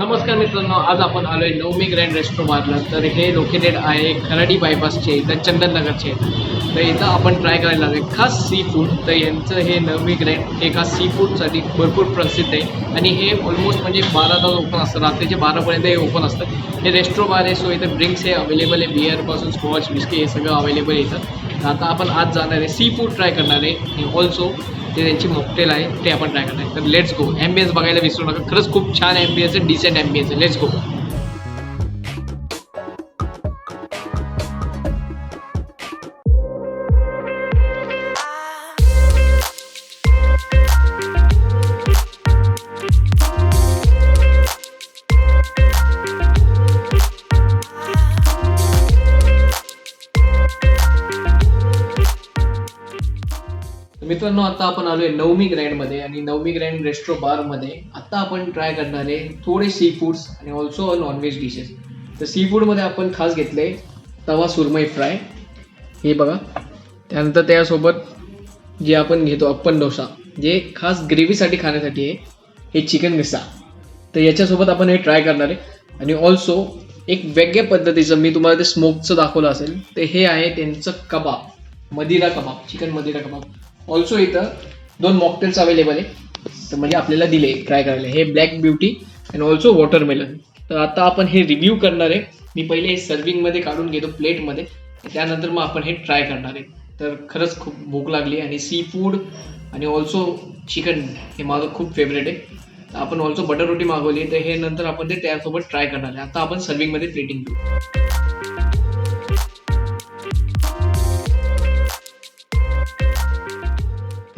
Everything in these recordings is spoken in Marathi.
नमस्कार मित्रांनो आज आपण आलो आहे नवमी ग्रँड रेस्टॉरंटला तर हे लोकेटेड आहे खराडी बायपासचे इथं चंदननगरचे तर इथं आपण ट्राय करायला आहे खास सी फूड तर यांचं हे नवमी ग्रँड हे खास सी फूडसाठी भरपूर प्रसिद्ध आहे. आणि हे ऑलमोस्ट म्हणजे बारा तास ओपन असतं रात्रीचे बारापर्यंत हे ओपन असतं. हे रेस्ट्रो बार आहे सो इथं ड्रिंक्स हे अवेलेबल आहे. बिअरपासून स्कॉच बिस्की हे सगळं अवेलेबल आहे इथं. तर आता आपण आज जाणार आहे सी फूड ट्राय करणार आहे. ऑल्सो ते त्यांची मॉकटेल आहे ते आपण ट्राय करणार. तर let's go M B S बघायला विसरू नका. खरंच खूप छान एम बी आहे डिसेंट एम बी एस आहे. लेट्स गो मित्रांनो आता आपण आलोय नवमी ग्रँडमध्ये आणि नवमी ग्रँड रेस्ट्रो बारमध्ये आता आपण ट्राय करणार आहे थोडे सी फूड्स आणि ऑल्सो नॉनव्हेज डिशेस तर सी फूडमध्ये आपण खास घेतले तवा सुरमई फ्राय हे बघा. त्यानंतर त्यासोबत जे आपण घेतो अप्पन डोसा जे खास ग्रेव्हीसाठी खाण्यासाठी आहे हे चिकन मिसा तर याच्यासोबत आपण हे ट्राय करणार आहे. आणि ऑल्सो एक वेगळ्या पद्धतीचं मी तुम्हाला ते स्मोकचं दाखवलं असेल ते हे आहे त्यांचं कबाब मदिरा कबाब चिकन मदिरा कबाब. ऑल्सो इथं दोन मॉकटेल्स अवेलेबल आहे. तर म्हणजे आपल्याला दिले ट्राय करायला. हे black beauty and also watermelon तर आता आपण हे रिव्ह्यू करणार आहे. मी पहिले हे सर्विंगमध्ये काढून घेतो प्लेटमध्ये त्यानंतर मग आपण हे ट्राय करणार आहे. तर खरंच खूप भूक लागली आणि सी फूड आणि ऑल्सो चिकन हे माझं खूप फेवरेट आहे. आपण ऑल्सो बटर रोटी मागवली तर हे नंतर आपण ते त्यासोबत ट्राय करणार आहे. आता आपण सर्विंगमध्ये प्लेटिंग घेऊ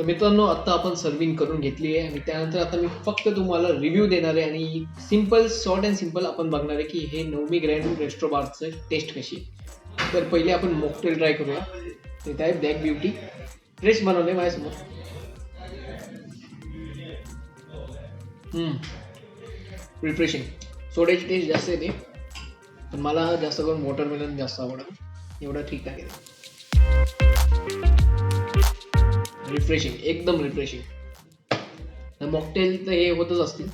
तर मित्रांनो आत्ता आपण सर्विंग करून घेतली आहे आणि त्यानंतर आता मी फक्त तुम्हाला रिव्ह्यू देणार आहे आणि सिंपल शॉर्ट अँड सिंपल आपण बघणार आहे की हे नवमी ग्रँड रेस्ट्रोबारचं टेस्ट कशी आहे. तर पहिले आपण मॉकटेल ट्राय करूया. ते आहे ब्लॅक ब्युटी फ्रेश बनवले माझ्यासमोर. रिफ्रेशिंग सोड्याची टेस्ट जास्त येते पण मला जास्त करून वॉटरमेलन जास्त आवडतं. एवढं ठीक आहे. रिफ्रेशिंग एकदम रिफ्रेशिंग मॉकटेल तर हे होतच असतील.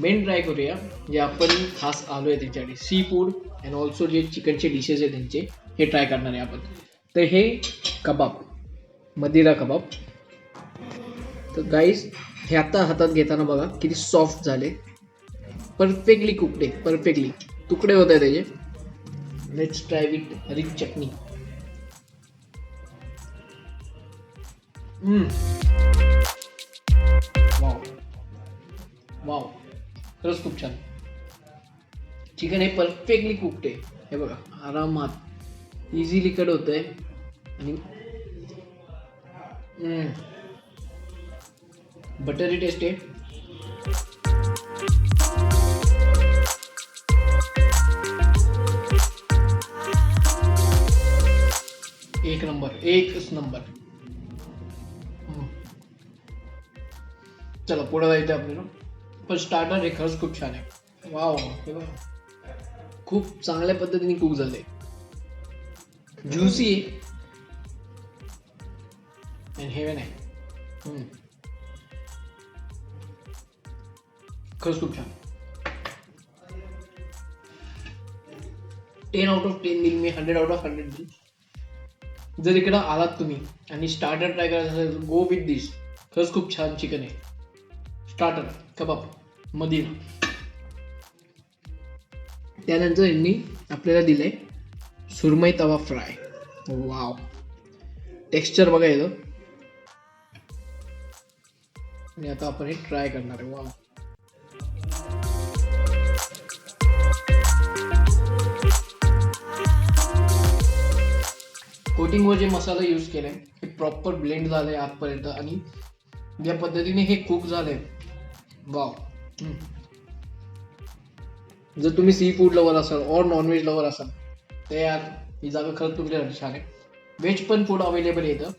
मेन ट्राय करूया जे आपण खास आलो आहे त्यांच्यासाठी सी फूड अँड ऑल्सो जे चिकनचे डिशेस आहे त्यांचे हे ट्राय करणार आहे आपण. तर हे कबाब मदिरा कबाब. तर गाईज हे आता हातात घेताना बघा किती सॉफ्ट झाले. परफेक्टली कुकडे परफेक्टली तुकडे होत आहे त्याचे. लेट्स ट्राय विथ हरी चटणी वाव वाव खरंच खूप छान. चिकन हे परफेक्टली कुकड आहे. हे बघा, आरामात इझिली कट होत आहे आणि बटरी टेस्ट आहे. एक नंबर, एकच नंबर. चला पुढे जायचं आपल्याला पण स्टार्टर हे खरंच खूप छान आहे. वाव हे बघा. खूप चांगल्या पद्धतीने कुक झाले ज्युसी आहे हेवन आहे. खरंच खूप छान. टेन आउट ऑफ टेन देईल मी हंड्रेड आउट ऑफ हंड्रेड देईल जर इकडं आलात तुम्ही आणि स्टार्टर ट्राय करायचं असेल गो विथ दिस खरंच खूप छान चिकन आहे. स्टार्टर कबाब मदीर. त्यानंतर यांनी आपल्याला दिलंय सुरमई तवा फ्राय. वाव टेक्स्चर बघा येतं आणि आता आपण हे ट्राय करणार आहे. वाव कोटिंगवर जे मसाला यूज केलाय हे प्रॉपर ब्लेंड झालंय आतपर्यंत. आणि ज्या पद्धतीने हे कुक झालंय वाव जर तुम्ही सी फूड लवर असाल और नॉनव्हेज लवर असाल तर यार ही जागा खरंच तुमच्यासाठी छान आहे. व्हेज पण फूड अवेलेबल येतं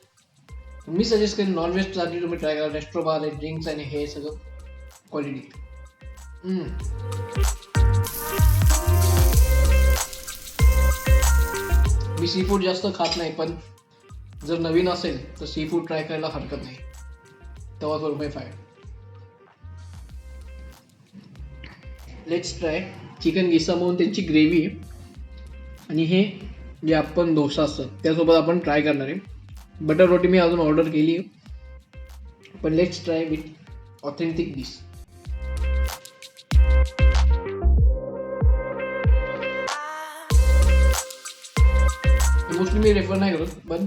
मी सजेस्ट करेन नॉनव्हेज नॉनव्हेजसाठी तुम्ही ट्राय करा. रेस्टो बार आहे ड्रिंक्स आणि हे सगळं क्वालिटी मी सी फूड जास्त खात नाही पण जर नवीन असेल तर सी फूड ट्राय करायला हरकत नाही. तेव्हा रुपये फाय लेट्स ट्राय चिकन गिस्सा म्हणून त्यांची ग्रेव्ही आणि हे जे आपण डोसा असतं त्यासोबत आपण ट्राय करणार आहे. बटर रोटी मी अजून ऑर्डर केली आहे. पण let's try with authentic dish mostly me refer नाही करत पण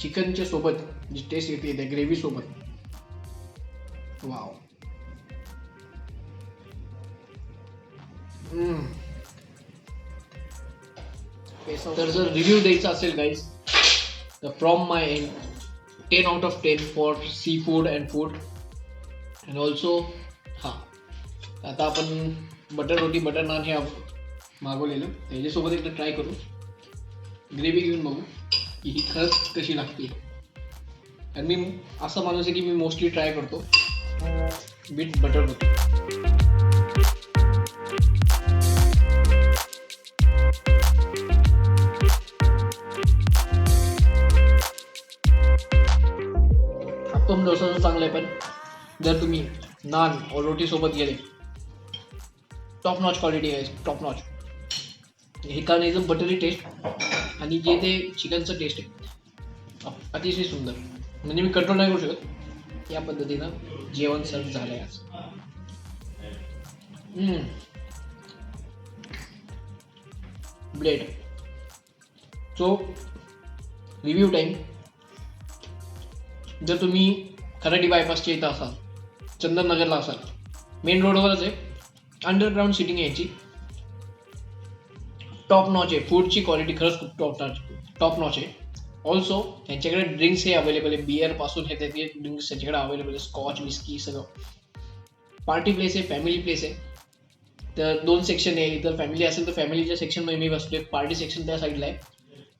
चिकनच्या सोबत जी टेस्ट येते त्या ग्रेव्हीसोबत वाव तर जर रिव्ह्यू द्यायचा असेल गाईज तर from my end ten out of ten for seafood and food and also हां. आता आपण बटर रोटी बटर नान हे मागवलेलं. त्याच्यासोबत एकदा ट्राय करू. ग्रेव्ही घेऊन बघू की ही खरंच कशी लागते. आणि मी असा माणूस आहे की मी मोस्टली ट्राय करतो. विथ बटर रोटी अप्पम डोसा आहे पण. जर तुम्ही नान और रोटी सोबत गेले टॉप नॉच क्वालिटी आहे टॉप नॉच हे कारण एकदम बटरी टेस्ट आणि जे ते चिकनचं टेस्ट आहे. अतिशय सुंदर. म्हणजे मी कंट्रोल नाही करू शकत. या पद्धतीनं जेवण सर्व झालं आहे आज ब्लेड सो रिव्ह्यू टाईम जर तुम्ही खराडी बायपासच्या इथं असाल. चंदननगरला असाल. मेन रोडवरच आहे. अंडरग्राऊंड सिटिंग यायची. टॉप नॉच आहे. फूडची क्वालिटी खरंच खूप टॉप नॉच टॉप नॉच आहे. ऑल्सो त्यांच्याकडे ड्रिंक्स हे अवेलेबल आहे. बिअरपासून हे त्याचे ड्रिंक्स त्यांच्याकडे अवेलेबल आहे. स्कॉच विस्की सगळं. पार्टी प्लेस आहे फॅमिली प्लेस आहे. तर दोन सेक्शन आहे. इतर फॅमिली असेल तर फॅमिलीच्या सेक्शनमध्ये मी बसतोय पार्टी सेक्शन त्या साईडला आहे.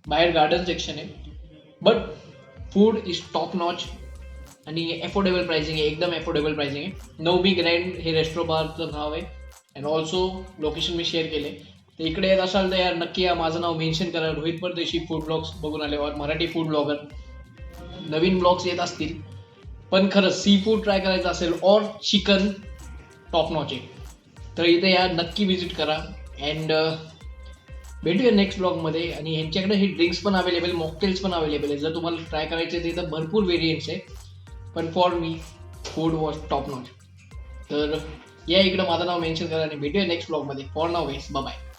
बाहेर गार्डन सेक्शन आहे. But food is top notch आणि अफोर्डेबल प्राइसिंग आहे एकदम अफोर्डेबल प्राइसिंग आहे. नवमी ग्रँड हे रेस्ट्रो बारचं नाव आहे. अँड ऑल्सो लोकेशन मी शेअर केले तर इकडे येत असाल तर यार नक्की या माझं नाव मेन्शन करा. रोहित परदेशी फूड ब्लॉग्स बघून आले और मराठी फूड ब्लॉगर नवीन ब्लॉग्स येत असतील. पण खरंच सी फूड ट्राय करायचं असेल और चिकन टॉप नॉच आहे. तर इथे या नक्की विजिट करा. अँड भेटूया नेक्स्ट ब्लॉगमध्ये आणि ह्यांच्याकडे हे ड्रिंक्स पण अवेलेबल मॉकटेल्स पण अवेलेबल आहे. जर तुम्हाला ट्राय करायचे तर इथं भरपूर व्हेरियंट्स आहे. पण for me food was top notch तर या इकडं माझं नाव मेन्शन करा आणि भेटूया नेक्स्ट ब्लॉगमध्ये फॉर नाव वेस बाय